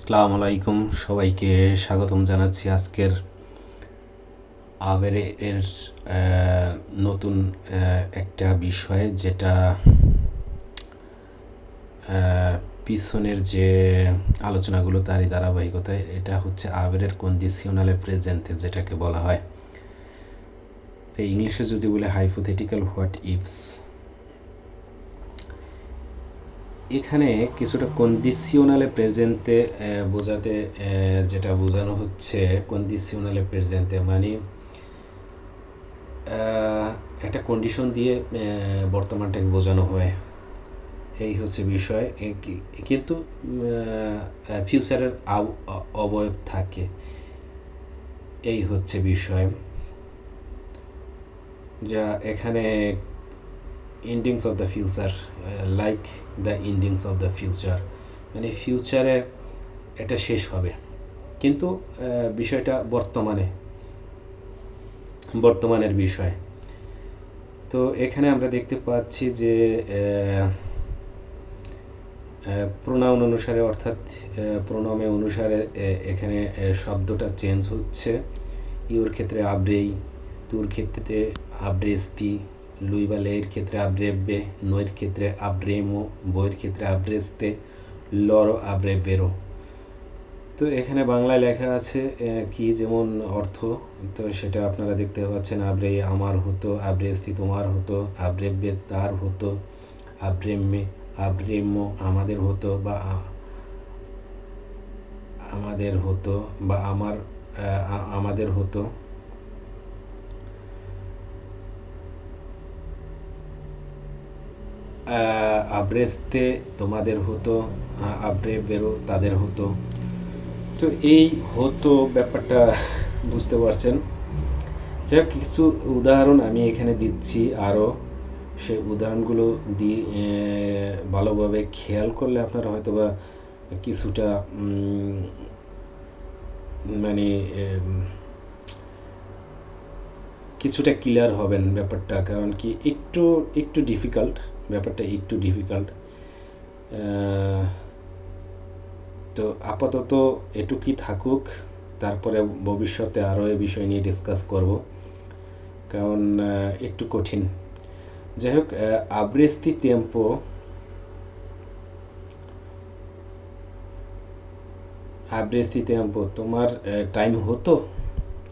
আসসালামু আলাইকুম। সবাইকে স্বাগতম জানাচ্ছি আজকের আবের এর নতুন একটা বিষয় যেটা পিছনের যে আলোচনাগুলো তারই ধারাবাহিকতায়, এটা হচ্ছে আবেরের কন্ডিশনালে প্রেজেন্টে যেটাকে বলা হয়। তো ইংলিশে যদি বলে হাইপোথেটিক্যাল হোয়াট ইফস এখানে কিছুটা কন্ডিশনালে প্রেজেন্টে বোঝাতে যেটা বোঝানো হচ্ছে কন্ডিশনালে প্রেজেন্টে মানে একটা কন্ডিশন দিয়ে বর্তমানটাকে বোঝানো হয়। এই হচ্ছে বিষয়। কিন্তু ফিউচারের অবয়ব থাকে। এই হচ্ছে বিষয়। যা এখানে endings of the future like the endings of the future মানে ফিউচারে এটা শেষ হবে। কিন্তু বিষয়টা বর্তমানে, বর্তমানের বিষয়। তো এখানে আমরা দেখতে পাচ্ছি যে প্রোনাউন অনুসারে অর্থাৎ প্রোনামে অনুসারে এখানে শব্দটা চেঞ্জ হচ্ছে। ইউর ক্ষেত্রে আব্রেই, তুর ক্ষেত্রে আব্রেস্তি লুই বা লেয়ের ক্ষেত্রে আব্রেব্বে নয়ের ক্ষেত্রে আব্রেমো বইয়ের ক্ষেত্রে আব্রেস্তে লরো আব্রে বেরো। তো এখানে বাংলায় লেখা আছে কি যেমন অর্থ, তো সেটা আপনারা দেখতে পাচ্ছেন, আব্রে আমার হতো আব্রেস্তি তোমার হতো আব্রেব্বে তার হতো আব্রেম্মে আব্রেম্মো আমাদের হতো বা আমাদের হতো বা আমার আমাদের হতো। আব্রেস্তে তোমাদের হতো আব্রে বেরো, তাদের হতো। তো এই হতো ব্যাপারটা বুঝতে পারছেন। যাই কিছু উদাহরণ আমি এখানে দিচ্ছি আরও। সেই উদাহরণগুলো দিয়ে ভালোভাবে খেয়াল করলে আপনারা হয়তো বা কিছুটা মানে কিছুটা ক্লিয়ার হবেন ব্যাপারটা, কারণ কি একটু একটু ডিফিকাল্ট ব্যাপারটা একটু ডিফিকাল্ট তো আপাতত এটুকুই থাকুক, তারপরে ভবিষ্যতে আরও এ বিষয় নিয়ে ডিসকাস করব, কারণ একটু কঠিন। যাই হোক আব্রেস্তি টেম্পো আব্রেস্তি টেম্পো তোমার টাইম হতো?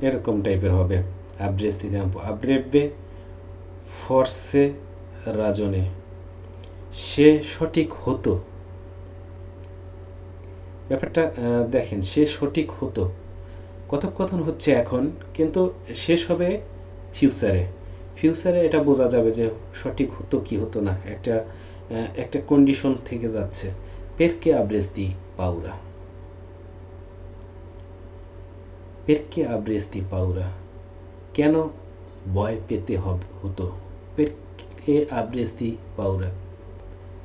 এরকম টাইপের হবে। টেম্পো আব্রেব্বে ফর্সে রাজনে। সে সঠিক হতো। ব্যাপারটা দেখেন, সে সঠিক হতো। কথোপকথন হচ্ছে এখন, কিন্তু শেষ হবে ফিউচারে। ফিউচারে এটা বোঝা যাবে যে সঠিক হতো কি হতো না। একটা একটা কন্ডিশন থেকে যাচ্ছে। পেরকে আব্রেস্তি পাউরা। পেরকে আব্রেস্তি পাউরা। কেন ভয় পেতে হবে, হতো? পেরকে আব্রেস্তি পাউরা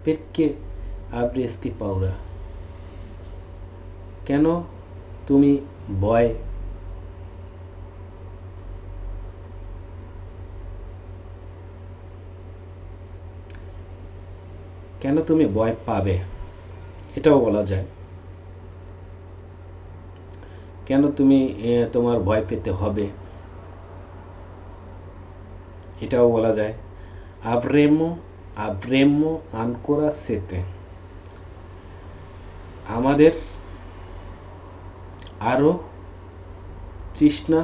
পেরকে আব্রেস্তি পাউরা কেন তুমি ভয় কেন তুমি ভয় পাবে? এটাও বলা যায়। কেন তুমি তোমার ভয় পেতে হবে? এটাও বলা যায়, আব্রেমো আব্রেমো আনকোরা সেতে। আমাদের আরও তৃষ্ণা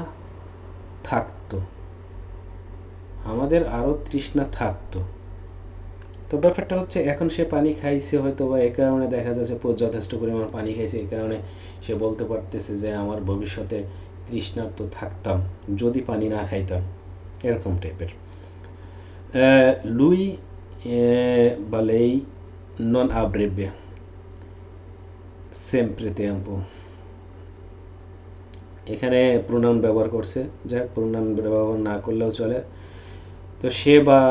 থাকতো। আমাদের আরও তৃষ্ণা থাকতো। তো ব্যাপারটা হচ্ছে, এখন সে পানি খাইছে হয়তো বা এ কারণে দেখা যাচ্ছে যথেষ্ট পরিমাণ পানি খাইছে এই কারণে সে বলতে পারতেছে যে, আমার ভবিষ্যতে তৃষ্ণার্ত থাকতাম, যদি পানি না খাইতাম। এরকম টাইপের লুই বা লেই নন আব্রেবে সেম্প্রে tempo. এখানে প্রোনাউন ব্যবহার করছে যাই প্রোনাউন ব্যবহার না করলেও চলে। তো সে বা,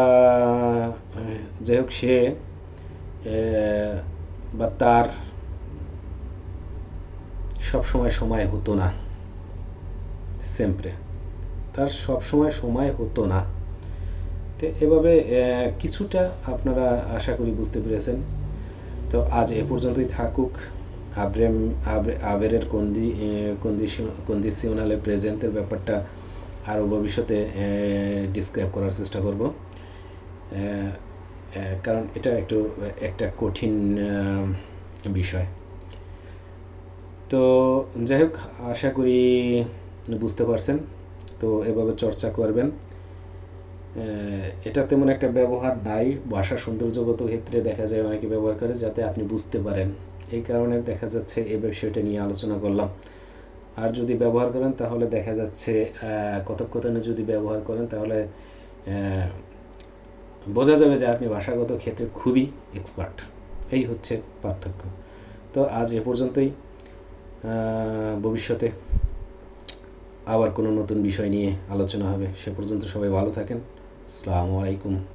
যাই হোক, সে বা তার সব সময় হতো না। সেম্প্রে তার সব সময় সময় হতো না। তো এভাবে কিছুটা আপনারা আশা করি বুঝতে পেরেছেন। তো আজ এ পর্যন্তই থাকুক। আব্রেম আবে- আবেরের কন্দি কন্ডিশনালে প্রেজেন্টের ব্যাপারটা আরও ভবিষ্যতে ডিসক্রাইব করার চেষ্টা করব। কারণ এটা একটু, একটা কঠিন বিষয়। তো যাই হোক, আশা করি বুঝতে পারছেন। তো এভাবে চর্চা করবেন। এটা তেমন একটা ব্যবহার নাই। ভাষা সৌন্দর্যগত ক্ষেত্রে দেখা যায় অনেকে ব্যবহার করে যাতে আপনি বুঝতে পারেন। এই কারণে দেখা যাচ্ছে এই বিষয়টা নিয়ে আলোচনা করলাম। আর যদি ব্যবহার করেন তাহলে দেখা যাচ্ছে কথোপকথনে যদি ব্যবহার করেন তাহলে বোঝা যাবে যে আপনি ভাষাগত ক্ষেত্রে খুবই এক্সপার্ট এই হচ্ছে পার্থক্য। তো আজ এ পর্যন্তই। ভবিষ্যতে আবার কোনো নতুন বিষয় নিয়ে আলোচনা হবে। সে পর্যন্ত সবাই ভালো থাকেন। আসসালামু আলাইকুম।